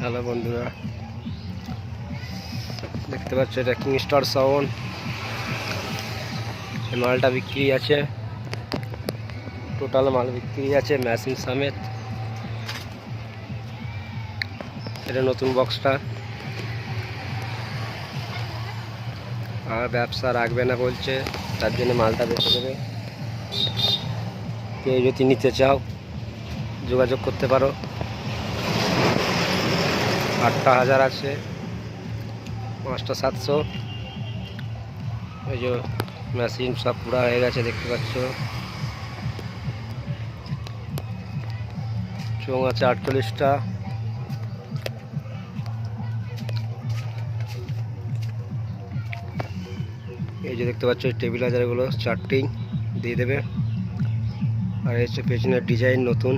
Hello বন্ধুরা, দেখতে পাচ্ছ এটা কিং স্টার সাউন্ড মালটা বিক্রি আছে টোটাল মাল বিক্রি আছে মেশিন সমেত এটা নতুন বক্সটা আর ব্যবসা রাখবে না বলছে, তার জন্য মালটা বেঁচে দেবে। কেউ যদি নিতে চাও, যোগাযোগ করতে পারো। আটটা হাজার আছে, পাঁচটা সাতশো। ওই যে মেশিন সব পুরা হয়ে গেছে, দেখতে পাচ্ছ। চোঙ আছে আটচল্লিশটা। এই যে দেখতে পাচ্ছ টেবিল হাজারগুলো চারটি দিয়ে দেবে। আর এই হচ্ছে পেছনের ডিজাইন নতুন।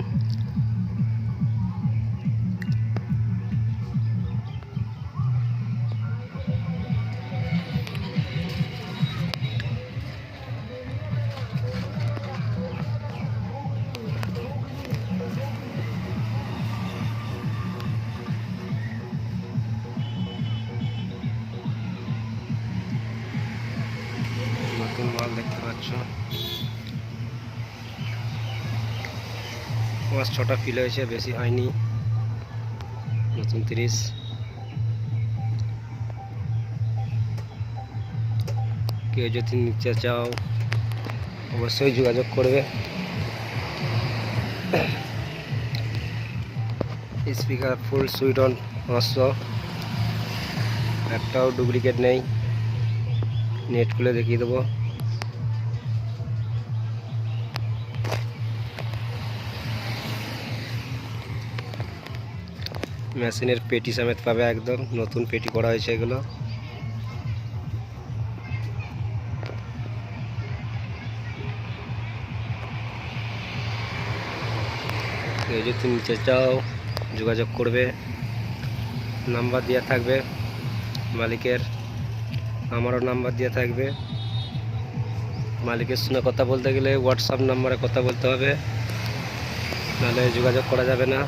নতুন দেখতে পাচ্ছ। পাঁচ ছটা ফিল হয়েছে, বেশি হয়নি। নতুন তিরিশ। কেউ যদি নিতে চাও, অবশ্যই যোগাযোগ করবে। স্পিকার ফুল সুইট অন একটাও ডুপ্লিকেট নেই। নেট খুলে দেখিয়ে দেবো। মেশিনের পেটি সমেত পাবে একদম, নতুন পেটি করা হয়েছে এগুলো। যদি নিতে চাও যোগাযোগ করবে, নাম্বার দেওয়া থাকবে মালিকের, আমারও নাম্বার দেওয়া থাকবে। মালিকের সঙ্গে কথা বলতে গেলে হোয়াটসঅ্যাপ নাম্বারে কথা বলতে হবে, নাহলে যোগাযোগ করা যাবে না।